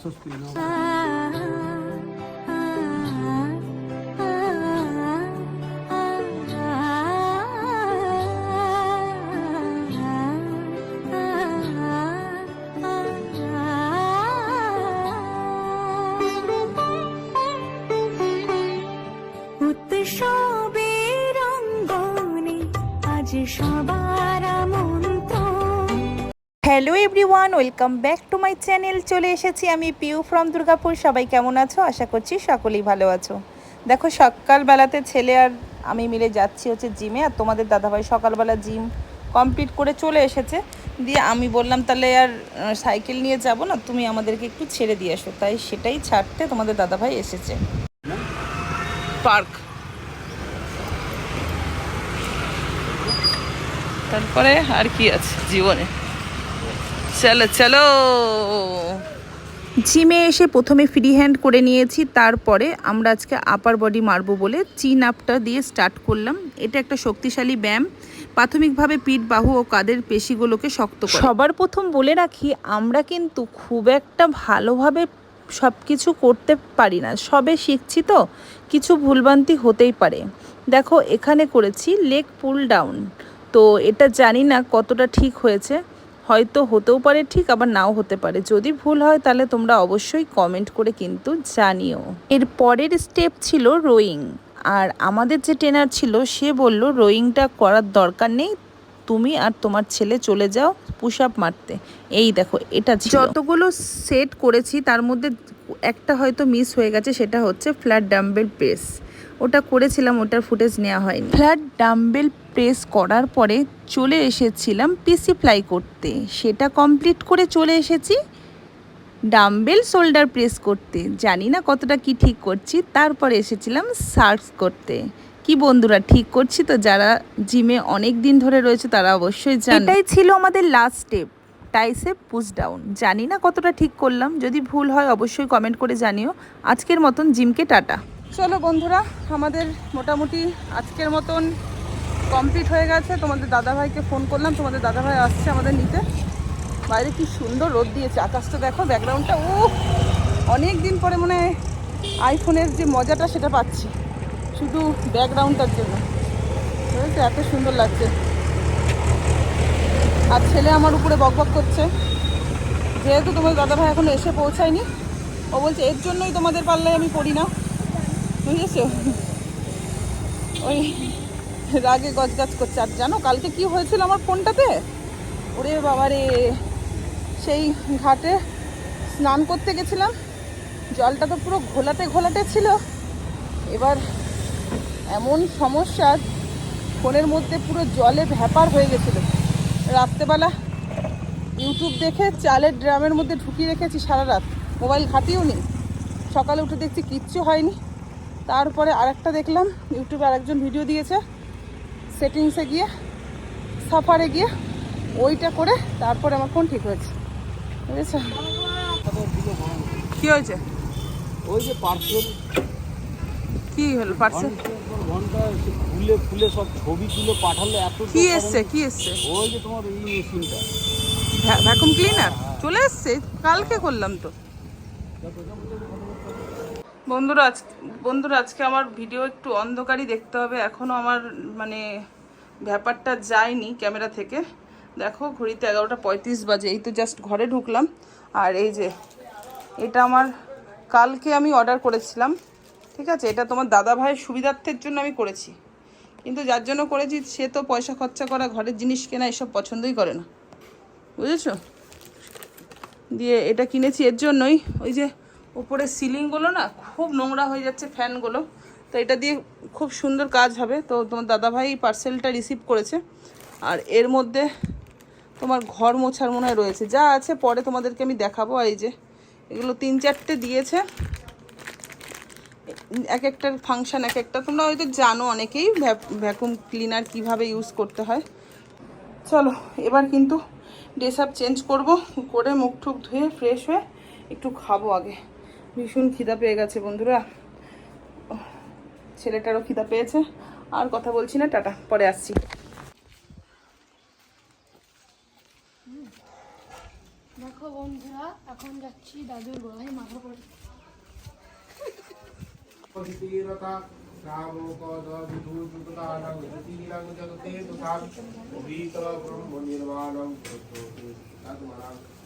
বাসস্তি রঙ্গনে আজ আমন্ত্রণ hello everyone welcome back to my channel চলে এসেছি আমি পিউ ফ্রম দুর্গাপুর সবাই কেমন আছো? আশা করছি সকলেই ভালো আছো। দেখো, সকালবেলাতে ছেলে আর আমি মিলে যাচ্ছি হচ্ছে জিমে আর তোমাদের দাদাভাই সকালবেলা জিম কমপ্লিট করে চলে এসেছে। দিয়ে আমি বললাম, তাহলে আর সাইকেল নিয়ে যাব না। তুমি আমাদেরকে একটু ছেড়ে দিয়ে আসো তাই সেটাই ছাড়তে তোমাদের দাদাভাই এসেছে। পার্ক তারপরে আর কি আছে জীবনে? চলো চলো। জিমে এসে প্রথমে ফ্রি হ্যান্ড করে নিয়েছি তারপরে আমরা আজকে আপার বডি মারবো বলে চিন আপটা দিয়ে স্টার্ট করলাম। এটা একটা শক্তিশালী ব্যায়াম প্রাথমিকভাবে পিঠ বাহু ও কাদের পেশিগুলোকে শক্ত সবার প্রথম বলে রাখি আমরা কিন্তু খুব একটা ভালোভাবে সব কিছু করতে পারি না। সবে শিখছি তো কিছু ভুলভ্রান্তি হতেই পারে। দেখো এখানে করেছি লেগ পুল ডাউন তো এটা জানি না কতটা ঠিক হয়েছে। হয়তো হতেও পারে, ঠিক আবার নাও হতে পারে। যদি ভুল হয়, তাহলে তোমরা অবশ্যই কমেন্ট করে কিন্তু জানিও। এর পরের স্টেপ ছিল রোয়িং আর আমাদের যে ট্রেনার ছিল, সে বলল রোয়িংটা করার দরকার নেই। তুমি আর তোমার ছেলে চলে যাও পুশ আপ মারতে। এই দেখো, এটা যতগুলো সেট করেছি, তার মধ্যে একটা হয়তো মিস হয়ে গেছে, সেটা হচ্ছে ফ্ল্যাট ডাম্বেল প্রেস ওটা করেছিলাম ওটার ফুটেজ নেওয়া হয়নি। ফ্ল্যাট ডাম্বেল প্রেস করার পরে চলে এসেছিলাম পিসি ফ্লাই করতে। সেটা কমপ্লিট করে চলে এসেছি ডাম্বেল শোল্ডার প্রেস করতে। জানি না কতটা কি ঠিক করছি তারপরে এসেছিলাম সার্চ করতে। কি বন্ধুরা ঠিক করছি তো? যারা জিমে অনেক দিন ধরে রয়েছে তারা অবশ্যই জানে এটাই ছিল আমাদের লাস্ট স্টেপ টাইসে পুশ ডাউন জানি না কতটা ঠিক করলাম যদি ভুল হয় অবশ্যই কমেন্ট করে জানিও। আজকের মতন জিমকে টাটা। চলো বন্ধুরা, আমাদের মোটামুটি আজকের মতন কমপ্লিট হয়ে গেছে। তোমাদের দাদাভাইকে ফোন করলাম, তোমাদের দাদাভাই আসছে আমাদের নিতে। বাইরে কি সুন্দর রোদ দিয়েছে, আকাশটা দেখো ব্যাকগ্রাউন্ডটা ও! অনেক দিন পরে মনে হয় আইফোনের যে মজাটা সেটা পাচ্ছি, শুধু ব্যাকগ্রাউন্ডটার জন্য। বুঝেছ এত সুন্দর লাগছে। আর ছেলে আমার উপরে বকবক করছে। যেহেতু তোমার দাদাভাই এখনও এসে পৌঁছায়নি, ও বলছে, এর জন্যই তোমাদের পাল্লায় আমি পড়ি না। বুঝেছ? ওই রাগে গজগাজ করছে। আর জানো, কালকে কি হয়েছিল আমার ফোনটাতে? ওরে বাবারে, সেই ঘাটে স্নান করতে গেছিলাম। জলটা তো পুরো ঘোলাটে ঘোলাটে ছিল। এবার এমন সমস্যা, ফোনের মধ্যে পুরো জলে ভ্যাপার হয়ে গেছিল। রাত্রেবেলা ইউটিউব দেখে চালের ড্রামের মধ্যে ঢুকিয়ে রেখেছি সারা রাত। মোবাইল ঘাটিও নি সকালে উঠে দেখছি কিচ্ছু হয়নি। তারপরে আরেকটা দেখলাম ইউটিউবে আরেকজন ভিডিও দিয়েছে সেটিংসে গিয়ে সাফারে গিয়ে ওইটা করে তারপরে আমার ফোন ঠিক হয়েছে। বুঝেছ? কি হয়েছে? ওই যে পার্সেল কি হলো পার্সেল ঘণ্টা ফুলে ফুলে সব ছবি তুলে পাঠালে এত কি। এসছে কি এসছে? ওই যে তোমার এই মেশিনটা। ভ্যাকুম ক্লিনার চলে এসছে? কালকে করলাম তো। বন্ধুরা, আজ বন্ধুরা, আজকে আমার ভিডিও একটু অন্ধকারই দেখতে হবে। এখনও আমার মানে ব্যাপারটা যায়নি ক্যামেরা থেকে। দেখো, ঘড়িতে এগারোটা পঁয়ত্রিশ বাজে। এই তো জাস্ট ঘরে ঢুকলাম। আর এই যে, এটা আমার, কালকে আমি অর্ডার করেছিলাম। ঠিক আছে? এটা তোমার দাদা ভাইয়ের সুবিধার্থের জন্য আমি করেছি। কিন্তু যার জন্য করেছি, সে তো পয়সা খরচা করা, ঘরের জিনিস কেনা, এসব পছন্দই করে না। বুঝেছ? দিয়ে এটা কিনেছি এর জন্যই। ওই যে উপরে সিলিংগুলো না খুব নোংরা হয়ে যাচ্ছে ফ্যানগুলো তো এটা দিয়ে খুব সুন্দর কাজ হবে। তো তোমার দাদাভাই পার্সেলটা রিসিভ করেছে। আর এর মধ্যে তোমার ঘর মোছার মনে রয়েছে। যা আছে পরে তোমাদেরকে আমি দেখাবো। এই যে, এগুলো তিন চারটে দিয়েছে। এক একটার ফাংশন এক একটা। তোমরা হয়তো জানো অনেকেই ভ্যাকুম ক্লিনার কীভাবে ইউজ করতে হয়। চলো, এবার কিন্তু ড্রেস আপ চেঞ্জ করব। করে মুখ টুক ধুয়ে ফ্রেশ হয়ে একটু খাব আগে। ভীষণ খিদা পেয়ে গেছে বন্ধুরা। ছেলেটারও খিদা পেয়েছে। আর কথা বলছি না টাটা পরে আসছি। দেখো বন্ধুরা এখন যাচ্ছি দাদুর গলায় মাথা পড়ে জগতে তথা ব্রহ্ম নির্মাণ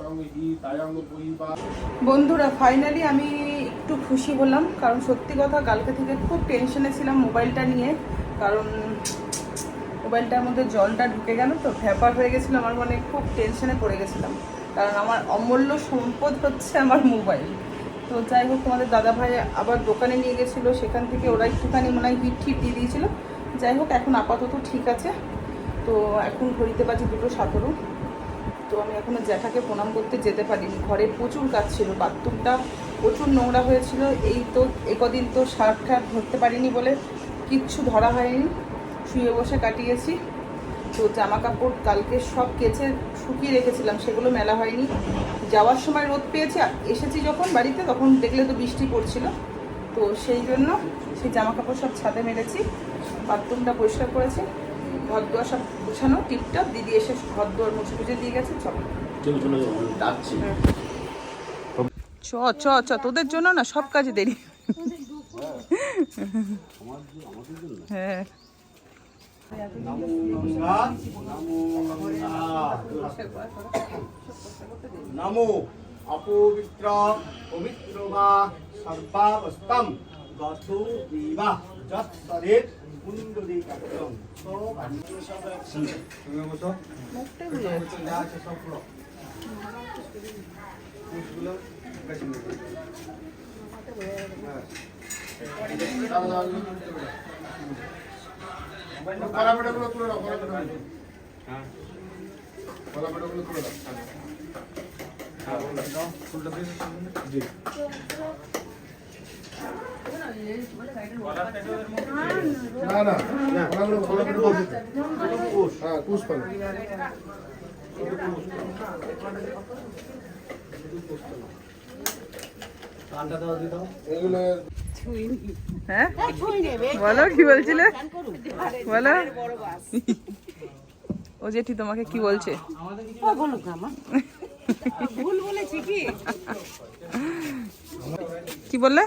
সংহিতায়ং বৈবা বন্ধুরা ফাইনালি আমি একটু খুশি হলাম, কারণ সত্যি কথা কালকে থেকে খুব টেনশনে ছিলাম মোবাইলটা নিয়ে, কারণ মোবাইলটার মধ্যে জলটা ঢুকে গেল তো, ভ্যাপার হয়ে গেছিল, আমার মানে খুব টেনশনে পড়ে গেছিলাম। কারণ আমার অমূল্য সম্পদ হচ্ছে আমার মোবাইল। তো যাই হোক, তোমাদের দাদা ভাই আবার দোকানে নিয়ে গেছিল, সেখান থেকে ওরা একটুখানি মনে হয় হিট হিট দিয়ে দিয়েছিলো। যাই হোক, এখন আপাতত ঠিক আছে। তো এখন ঘড়িতে বাজে দুটো সতেরো। তো আমি এখনও জ্যাঠাকে প্রণাম করতে যেতে পারিনি। ঘরে প্রচুর কাজ ছিল, বাথরুমটা প্রচুর নোংরা হয়েছিল। এই তো একদিন তো শার্ট ঠাট ধরতে পারিনি বলে কিচ্ছু ধরা হয়নি। শুয়ে বসে কাটিয়েছি। তো জামা কাপড় কালকে সব কেচে শুকিয়ে রেখেছিলাম, সেগুলো মেলা হয়নি। যাওয়ার সময় রোদ পেয়েছি এসেছি যখন বাড়িতে, তখন দেখলে তো বৃষ্টি পড়ছিল। তো সেই জন্য সেই জামা কাপড় সব ছাদে মেরেছি, বাথরুমটা পরিষ্কার করেছি। ঘর সব গুছানো টিপটপ দিদি এসে ঘর দুয়ার মুছে মুছে দিয়ে গেছে চলো। ডাকছি চ চ চ তোদের জন্য না সব কাজে দেরি। হ্যাঁ। নমো অপবিত্র পবিত্র বা সর্বাবস্তম। গত বিবা যৎ শরীর কুণ্ডলী কার্যম তো তুমি বসো যা আছে সব পুরো কুশগুলো বেশি নেবে কলা পেটাগুলো তুলে দাও কলা পেটাগুলো কলা পেটাগুলো তুলে দাও না না কলাগুলো কলা পেটাগুলো হ্যাঁ কুশ পালো কানটা দাও দিয়ে দাও এগুলো হ্যাঁ বলো কি বলছিলে বলো ও জেঠি তোমাকে কি বলছে কি? বললে?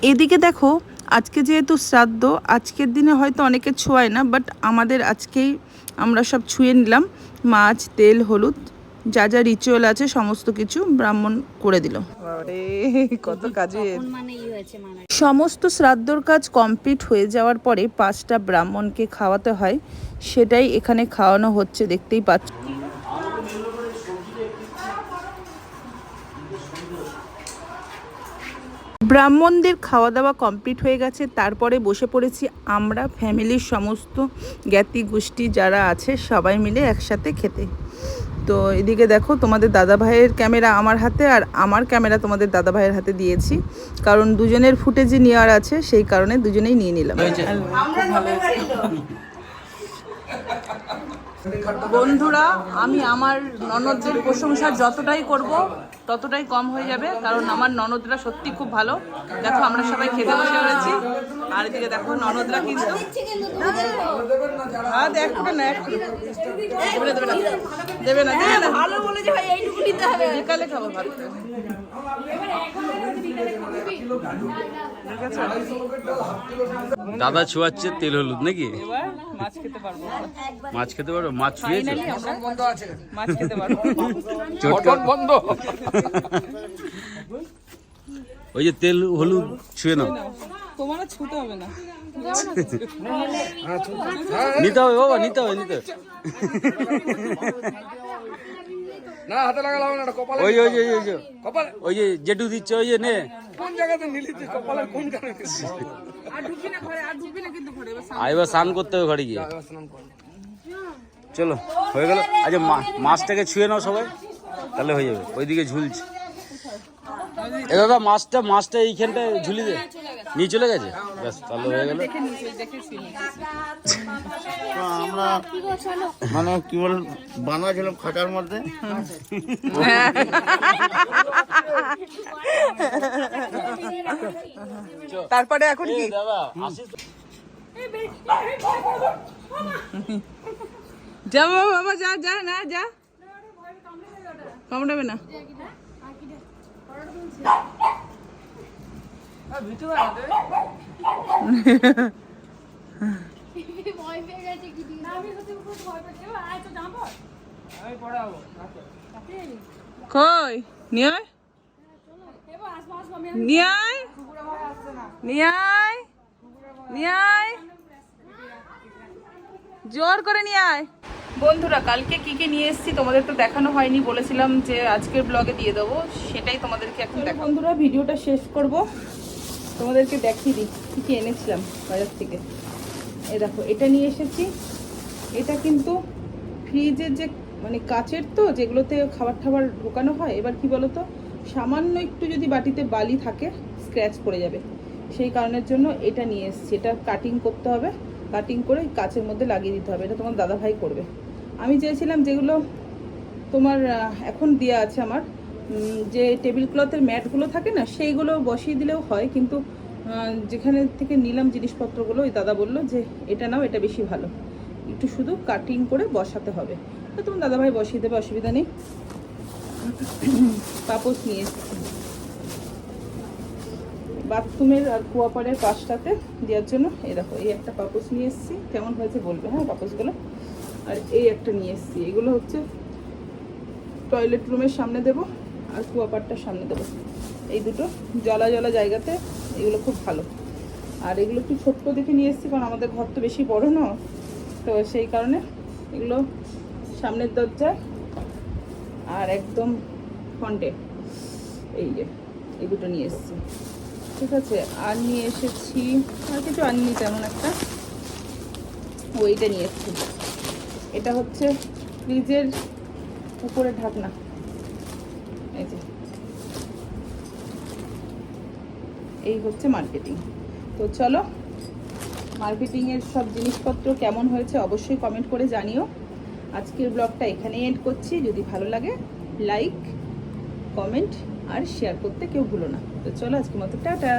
এদিকে দেখো আজকে যেহেতু শ্রাদ্ধ আজকের দিনে হয়তো অনেকে ছোঁয়ায় না বাট আমাদের আজকেই আমরা সব ছুঁয়ে নিলাম। মাছ তেল হলুদ। যা যা রিচুয়াল আছে সমস্ত কিছু ব্রাহ্মণ করে দিল। কত কাজে সমস্ত শ্রাদ্ধর কাজ কমপ্লিট হয়ে যাওয়ার পরে পাঁচটা ব্রাহ্মণকে খাওয়াতে হয়। সেটাই এখানে খাওয়ানো হচ্ছে দেখতেই পাচ্ছ। ব্রাহ্মণদের খাওয়া দাওয়া কমপ্লিট হয়ে গেছে। তারপরে বসে পড়েছি আমরা ফ্যামিলির সমস্ত জ্ঞাতি গোষ্ঠী যারা আছে সবাই মিলে একসাথে খেতে। তো এদিকে দেখো তোমাদের দাদা ভাইয়ের ক্যামেরা আমার হাতে আর আমার ক্যামেরা তোমাদের দাদা ভাইয়ের হাতে দিয়েছি। কারণ দুজনের ফুটেজই নেওয়ার আছে সেই কারণে দুজনেই নিয়ে নিলাম। বন্ধুরা আমি আমার ননদদের প্রশংসা যতটাই করব ততটাই কম হয়ে যাবে কারণ আমার ননদরা সত্যি খুব ভালো। দেখো আমরা সবাই খেতে বসে পড়েছি আর এদিকে দেখো ননদরা কিন্তু হ্যাঁ না দেবে না দেবে না। দেবে বিকালে খাব দাদা ছোঁয়াচ্ছে তেল হলুদ নাকি? মাছ খেতে পারব? মাছ খেতে পারো মাছ ছুঁয়েছো মাছ খেতে পারব। বন্ধ। ওই যে তেল হলুদ ছুঁয়ে নাও। তোমার ছুতে হবে না। নিতে হবে বাবা নিতে হবে নিতে হবে। না হাতে লাগালাম না কপালে ওই ওই যে ওই যে কপালে? ওই যে জেঠু দিচ্ছে ওই যে নে। কোন জায়গাতে কপালের কোন জায়গাতে আর ঢুকবি না ঘরে আর ঢুকবি না কিন্তু ঘরে এবার স্নান করতে হবে ঘরে গিয়ে। স্নান কর। চলো হয়ে গেল। আচ্ছা মা- মাছটাকে ছুঁয়ে নাও সবাই তাহলে হয়ে যাবে। ওইদিকে ঝুলছে। এ দাদা মাছটা মাছটা এইখানটায় ঝুলি দে। নিয়ে চলে গেছে? ব্যাস তাহলে হয়ে গেল। আমরা মানে কি বল বাঁধা ছিলাম খাঁচার মধ্যে। তারপরে এখন কি? যা বাবা বাবা যা যা না যা। কামড়াবে না। কই? নিয়ে নিয়ে নিয়ে নিয়ে জোর করে নিয়ে আয় বন্ধুরা কালকে কি কি নিয়ে এসেছি তোমাদের তো দেখানো হয়নি বলেছিলাম যে আজকের ব্লগে দিয়ে দেবো সেটাই তোমাদেরকে এখন দেখো বন্ধুরা ভিডিওটা শেষ করব। তোমাদেরকে দেখিয়ে দিই, কী কী এনেছিলাম বাজার থেকে। এ দেখো, এটা নিয়ে এসেছি। এটা কিন্তু ফ্রিজের যে মানে কাচের তো, যেগুলোতে খাবার টাবার ঢোকানো হয়, এবার কি বলো তো সামান্য একটু যদি বাটিতে বালি থাকে স্ক্র্যাচ পড়ে যাবে। সেই কারণের জন্য এটা নিয়ে এসেছি। এটা কাটিং করতে হবে কাটিং করে কাচের মধ্যে লাগিয়ে দিতে হবে। এটা তোমার দাদাভাই করবে। আমি চেয়েছিলাম যেগুলো তোমার এখন দেওয়া আছে আমার যে টেবিল ক্লথের ম্যাটগুলো থাকে না, সেইগুলো বসিয়ে দিলেও হয়, কিন্তু যেখানে থেকে নিলাম জিনিসপত্রগুলো, ওই দাদা বলল যে, এটা নাও, এটা বেশি ভালো। একটু শুধু কাটিং করে বসাতে হবে। তো তোমার দাদাভাই বসিয়ে দেবে, অসুবিধা নেই। পাপোস নিয়ে এসেছি। বাথরুমের আর কুয়াপাড়ের পাশটাতে দেওয়ার জন্য, এই দেখো, এই একটা পাপোস নিয়ে এসেছি। কেমন হয়েছে বলবে হ্যাঁ পাপোসগুলো আর এই একটা নিয়ে এসেছি। এগুলো হচ্ছে টয়লেট রুমের সামনে দেবো। আর কুয়াপাড়টার সামনে দেবো। এই দুটো জলা জলা জায়গাতে এগুলো খুব ভালো। আর এগুলো একটু ছোট্ট দেখে নিয়ে এসেছি, কারণ আমাদের ঘর তো বেশি বড় না। তো সেই কারণে এগুলো সামনের দরজায় আর একদম ফ্রন্টে এই যে, এই দুটো নিয়ে এসেছি। ঠিক আছে, আর নিয়ে এসেছি, আর কিছু আনিনি তেমন একটা। ওইটা নিয়ে এসেছি। এটা হচ্ছে ফ্রিজের উপরে ঢাকনা। এই হচ্ছে মার্কেটিং তো চলো মার্কেটিংয়ের সব জিনিসপত্র কেমন হয়েছে অবশ্যই কমেন্ট করে জানিও। আজকের ব্লগটা এখানেই এন্ড করছি। যদি ভালো লাগে লাইক কমেন্ট আর শেয়ার করতে কেউ ভুলো না। তো চলো, আজকের মতো, টাটা!